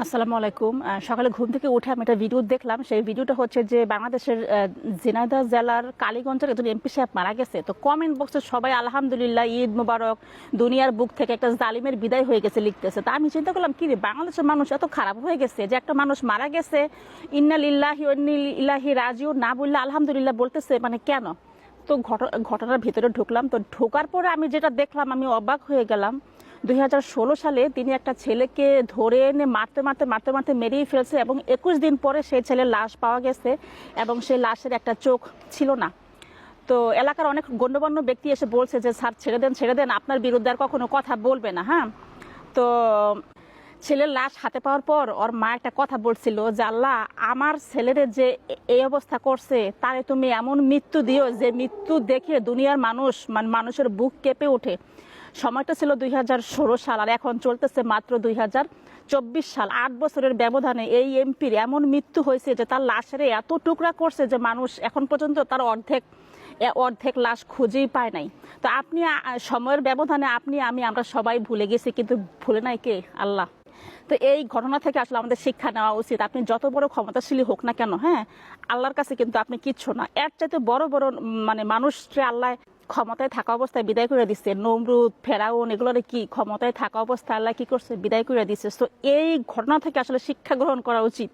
আসসালামু আলাইকুম। সকালে ঘুম থেকে উঠে আমি একটা ভিডিও দেখলাম। সেই ভিডিওটা হচ্ছে যে বাংলাদেশের ঝিনাইদহ জেলার কালীগঞ্জের একজন এমপি সাহেব মারা গেছে। তো কমেন্ট বক্সে সবাই আলহামদুলিল্লাহ, ঈদ মুবারক, দুনিয়ার বুক থেকে একটা জালিমের বিদায় হয়ে গেছে লিখতেছে। তা আমি চিন্তা করলাম কি রে বাংলাদেশের মানুষ এত খারাপ হয়ে গেছে যে একটা মানুষ মারা গেছে? ইন্নাল ইল্লাহি ইলাহি রাজিও না বললে আলহামদুলিল্লাহ বলতেছে মানে কেন? তো ঘট- ঘটনার ভিতরে ঢুকলাম। তো ঢোকার পরে আমি যেটা দেখলাম, আমি অবাক হয়ে গেলাম। দুই হাজার ষোলো সালে তিনি একটা ছেলেকে ধরে এনে মারতে মারতে মারতে মারতে মেরেই ফেলছে এবং একুশ দিন পরে সেই ছেলের লাশ পাওয়া গেছে এবং সেই লাশের একটা চোখ ছিল না। তো এলাকার অনেক গণ্যমান্য ব্যক্তি এসে বলছে যে, স্যার, ছেড়ে দেন ছেড়ে দেন, আপনার বিরুদ্ধে আর কখনো কথা বলবে না। হ্যাঁ? তো ছেলের লাশ হাতে পাওয়ার পর ওর মা একটা কথা বলছিল যে, আল্লাহ, আমার ছেলের যে এই অবস্থা করছে, তারে তুমি এমন মৃত্যু দিও যে, মৃত্যু দেখে দুনিয়ার মানুষ মানে মানুষের বুক কেঁপে ওঠে। সময়টা ছিল দুই হাজার ষোলো সাল আর এখন চলতেছে মাত্র দুই চব্বিশ সাল। আট বছরের ব্যবধানে এই এমপির এমন মৃত্যু হয়েছে যে তার লাশের এত টুকরা করছে যে মানুষ এখন পর্যন্ত তার অর্ধেক অর্ধেক লাশ খুঁজেই পায় নাই। তো আপনি সময়ের ব্যবধানে আপনি, আমি, আমরা সবাই ভুলে গেছি, কিন্তু ভুলে নাই কে? আল্লাহ। তো এই ঘটনা থেকে আসলে আমাদের শিক্ষা নেওয়া উচিত। আপনি যত বড় ক্ষমতাশীলী হোক না কেন হ্যাঁ? আল্লাহর কাছে কিন্তু আপনি কিচ্ছু না। এর চাইতে বড় বড় মানে মানুষকে আল্লাহ ক্ষমতায় থাকা অবস্থায় বিদায় করে দিচ্ছে নমরুদ, ফেরাউন, এগুলোর কি ক্ষমতায় থাকা অবস্থায় আল্লাহ কি করছে? বিদায় করে দিচ্ছে তো এই ঘটনা থেকে আসলে শিক্ষা গ্রহণ করা উচিত।